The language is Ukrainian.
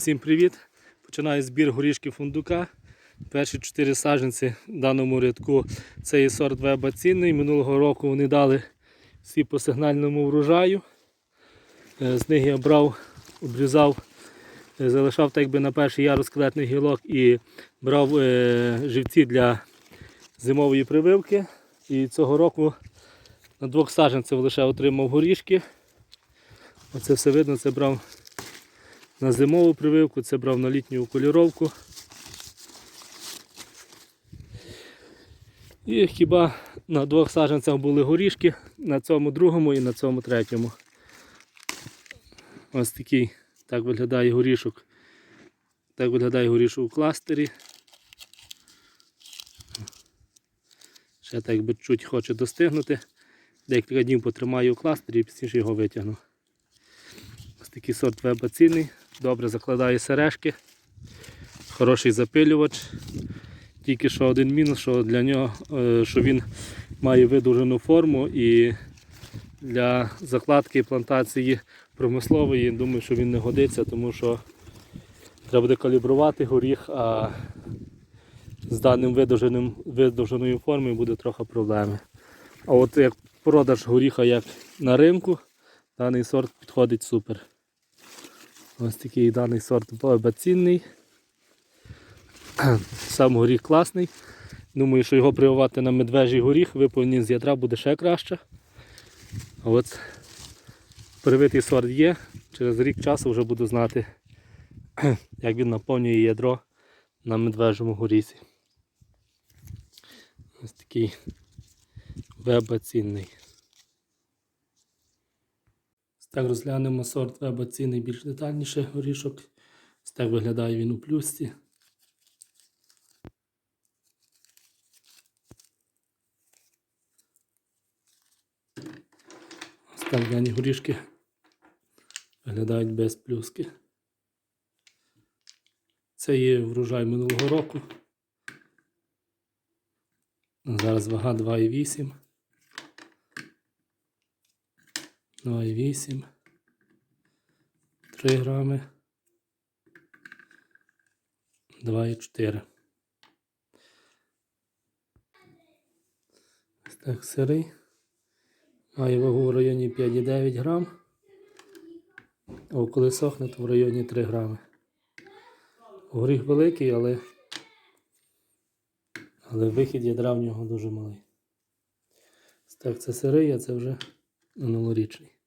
Всім привіт! Починаю збір горішків фундука. Перші чотири саджанці в даному рядку це є сорт веба цінний. Минулого року вони дали всі по сигнальному врожаю. Е, З них я брав, обрізав, е, залишав так якби на перший ярус скелетний гілок і брав е, живці для зимової прививки. І цього року на двох саджанців лише отримав горішки. Оце все видно, це брав на зимову прививку, це брав на літню окуліровку. І хіба на двох саджанцях були горішки, на цьому другому і на цьому третьому. Ось такий так виглядає горішок. Так виглядає горішок у кластері. Ще так би чуть хоче достигнути. Декілька днів потримаю у кластері і пізніше його витягну. Ось такий сорт веба цінний, добре закладає сережки, хороший запилювач. Тільки що один мінус, що для нього, е, що він має видовжену форму і для закладки плантації промислової, думаю, що він не годиться, тому що треба буде калібрувати горіх, а з даним видовженим, видовженою формою буде трохи проблеми. А от як продаж горіха як на ринку, даний сорт підходить супер. Ось такий даний сорт баба цінний. Сам горіх класний. Думаю, що його прививати на медвежий горіх, виповнений з ядра буде ще краще. От привитий сорт є, через рік часу вже буду знати, як він наповнює ядро на медвежому горісі. Ось такий веба цінний. Так розглянемо сорт веба цінний більш детальніше горішок. Ось так виглядає він у плюсці. Ось горішки виглядають без плюски. Це є врожай минулого року. Зараз вага 2,8. 2,8. 3 грами. 2,4. Ось так сирий. Має вагу в районі 5,9 грам. А коли сохне, то в районі 3 грами. Горіх великий, але, але вихід ядра в нього дуже малий. Так, це сирий, а це вже минулорічний.